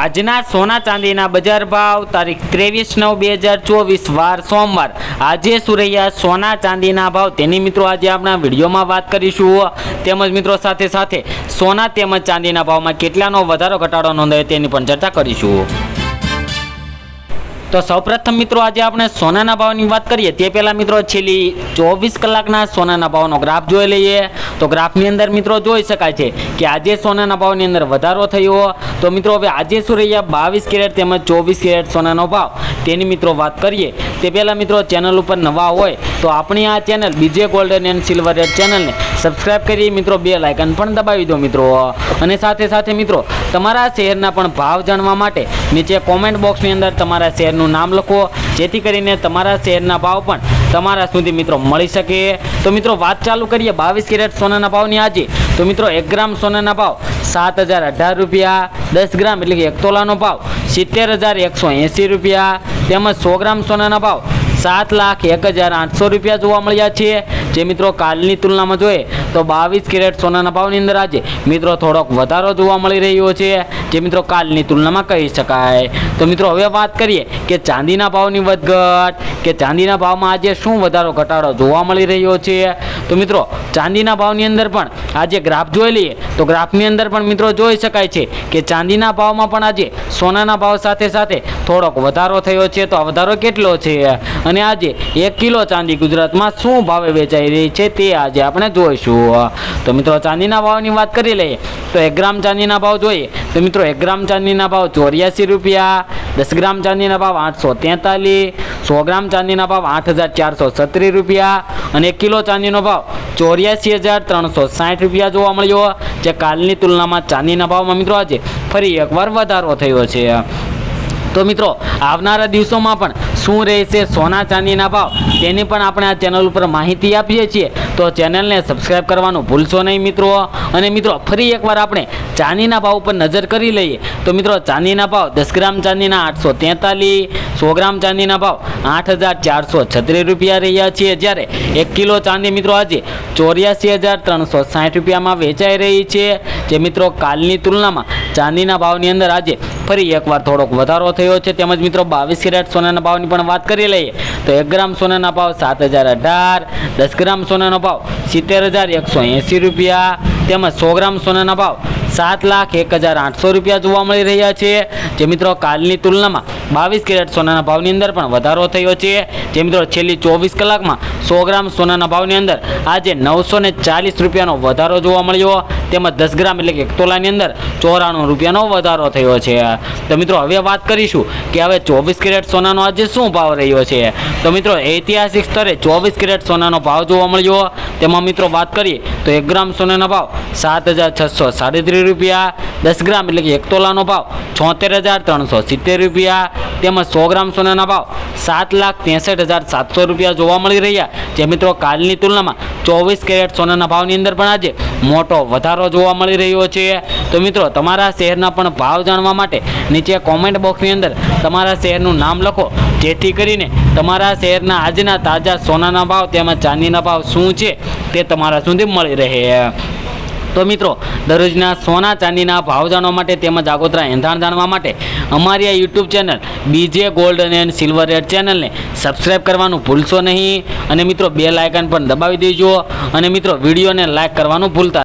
આજના સોના ચાંદીના બજાર ભાવ તારીખ ત્રેવીસ નવ બે હજાર ચોવીસ, વાર સોમવાર. આજે સુરૈયા સોના ચાંદીના ભાવ. તેની મિત્રો આજે આપણા વિડીયોમાં વાત કરીશું. તેમજ મિત્રો સાથે સાથે સોના તેમજ ચાંદીના ભાવમાં કેટલાનો વધારો ઘટાડો નોંધાય તેની પણ ચર્ચા કરીશું. તો સૌપ્રથમ મિત્રો આજે આપણે સોનાના ભાવની વાત કરીએ, તે પહેલાં મિત્રો છેલ્લી ચોવીસ કલાકના સોનાના ભાવનો ગ્રાફ જોઈ લઈએ. તો ગ્રાફની અંદર મિત્રો જોઈ શકાય છે કે આજે સોનાના ભાવની અંદર વધારો થયો. તો મિત્રો હવે આજે શું રહ્યા? બાવીસ કેરેટ તેમજ ચોવીસ કેરેટ સોનાનો ભાવ. તેની મિત્રો વાત કરીએ. તે પહેલાં મિત્રો ચેનલ ઉપર નવા હોય તો આપણી આ channel BJ golden and silver ચેનલને સબસ્ક્રાઈબ કરી મિત્રો બે લાઇકન પણ દબાવી દો મિત્રો. અને સાથે સાથે મિત્રો તમારા શહેરના પણ ભાવ જાણવા માટે નીચે કોમેન્ટ બોક્સની અંદર તમારા શહેરનું નામ લખો. જેથી કરીને તમારા શહેરના ભાવ પણ તમારા સુધી મિત્રો મળી શકે. તો મિત્રો વાત ચાલુ કરીએ બાવીસ કેરેટ સોનાના ભાવની આજે. તો મિત્રો એક ગ્રામ સોનાના ભાવ સાત હજાર અઢાર રૂપિયા, દસ ગ્રામ એટલે કે એક તોલાનો ભાવ સિત્તેર હજાર એકસો એંસી રૂપિયા, તેમજ સો ગ્રામ સોનાના ભાવ સાત લાખ એક હજાર આઠસો રૂપિયા જોવા મળ્યા છે. જે મિત્રો કાલની તુલનામાં જોઈએ તો બાવીસ કેરેટ સોનાના ભાવની અંદર આજે મિત્રો થોડોક વધારો જોવા મળી રહ્યો છે. જે મિત્રો કાલની તુલનામાં કહી શકાય. તો મિત્રો હવે વાત કરીએ કે ચાંદીના ભાવની વધઘટ, કે ચાંદીના ભાવમાં આજે શું વધારો ઘટાડો જોવા મળી રહ્યો છે? તો મિત્રો ચાંદીના ભાવની અંદર પણ આજે ગ્રાફ જોઈ લઈએ તો ગ્રાફની અંદર પણ મિત્રો જોઈ શકાય છે કે ચાંદીના ભાવમાં પણ આજે સોનાના ભાવ સાથે સાથે થોડોક વધારો થયો છે. તો આ વધારો કેટલો છે? અને આજે એક કિલો ચાંદી ગુજરાતમાં શું ભાવે વેચાઈ રહી છે તે આજે આપણે જોઈશું. તો મિત્રો ચાંદીના ભાવની વાત કરી લઈએ તો એક ગ્રામ ચાંદીના ભાવ જોઈએ. તો મિત્રો એક ગ્રામ ચાંદીના ભાવ ચોર્યાસી રૂપિયા, દસ ગ્રામ ચાંદીના ભાવ આઠસો તેતાલીસ, સો ગ્રામ ચાંદીના ભાવ આઠ હજાર ચારસો છત્રીસ રૂપિયા અને એક કિલો ચાંદીનો ભાવ ચોર્યાસી હજાર ત્રણસો સાઠ રૂપિયા જોવા મળ્યો. જે કાલની તુલનામાં ચાંદીના ભાવમાં મિત્રો આજે ફરી એકવાર વધારો થયો છે. તો મિત્રો આવનારા દિવસોમાં પણ શું રહેશે, સોના ચાંદીના ભાવ, તેની પણ આપણે આ ચેનલ ઉપર માહિતી આપીએ છીએ. તો ચેનલને સબસ્ક્રાઈબ કરવાનું ભૂલશો નહીં મિત્રો. અને મિત્રો, ફરી એકવાર આપણે ચાંદીના ભાવ ઉપર નજર કરી લઈએ. તો મિત્રો, ચાંદીના ભાવ દસ ગ્રામ ચાંદીના આઠસો તેતાલીસ, સો ગ્રામ ચાંદીના ભાવ આઠ હજાર ચારસો છત્રીસ રૂપિયા રહ્યા છીએ. જ્યારે એક કિલો ચાંદી મિત્રો આજે ચોર્યાસી હજાર ત્રણસો સાઠ રૂપિયામાં વેચાઈ રહી છે. જે મિત્રો, કાલની તુલનામાં ચાંદીના ભાવની અંદર આજે ફરી એકવાર થોડોક વધારો થયો છે. તેમજ મિત્રો બાવીસ કેરેટ સોનાના ભાવની પણ વાત કરી લઈએ તો એક ગ્રામ સોનાના ભાવ સાત હજાર અઢાર, દસ ગ્રામ સોનાનો ભાવ સિત્તેર હજાર એકસો એંસી રૂપિયા, તેમજ સો ગ્રામ સોનાના ભાવ સાત લાખ એક હજાર આઠસો રૂપિયા જોવા મળી રહ્યા છે. જે મિત્રો કાલની તુલનામાં બાવીસ કેરેટ સોનાના ભાવની અંદર પણ વધારો થયો છે. જે મિત્રો છેલ્લી ચોવીસ કલાકમાં સો ગ્રામ સોનાના ભાવની અંદર આજે નવસો ને ચાલીસ રૂપિયાનો વધારો જોવા મળ્યો. તેમજ દસ ગ્રામ એટલે કે એક તોલાની અંદર ચોરાણું રૂપિયાનો વધારો થયો છે. તો મિત્રો હવે વાત કરીશું કે હવે ચોવીસ કેરેટ સોનાનો આજે શું ભાવ રહ્યો છે. તો મિત્રો ઐતિહાસિક સ્તરે ચોવીસ કેરેટ સોનાનો ભાવ જોવા મળ્યો. તેમાં મિત્રો વાત કરીએ તો એક ગ્રામ સોનાના ભાવ સાત હજાર છસો સાડત્રીસ રૂપિયા, દસ ગ્રામ એટલે કે એક તોલાનો ભાવ છોતેર હજાર ત્રણસો સિત્તેર રૂપિયા, તેમજ સો ગ્રામ સોનાના ભાવ સાત લાખ ત્રેસઠ હજાર સાતસો રૂપિયા જોવા મળી રહ્યા જે મિત્રો કાલની તુલનામાં ચોવીસ કેરેટ સોનાના ભાવની અંદર પણ આજે મોટો વધારો જોવા મળી રહ્યો છે. તો મિત્રો, તમારા શહેરના પણ ભાવ જાણવા માટે નીચે કોમેન્ટ બોક્સની અંદર તમારા શહેરનું નામ લખો. જેથી કરીને તમારા શહેરના આજના તાજા સોનાના ભાવ તેમજ ચાંદીના ભાવ શું છે તે તમારા સુધી મળી રહે. તો મિત્રો, દરરોજના સોના, ચાંદીના ભાવ જાણવા માટે તેમજ આગોતરા એંધાણ જાણવા માટે અમારી આ YouTube channel BJ gold and silver red ચેનલને સબસ્ક્રાઈબ કરવાનું ભૂલશો નહીં અને મિત્રો બે લાઇકન પણ દબાવી દેજો અને મિત્રો, વિડીયોને લાઇક કરવાનું ભૂલતા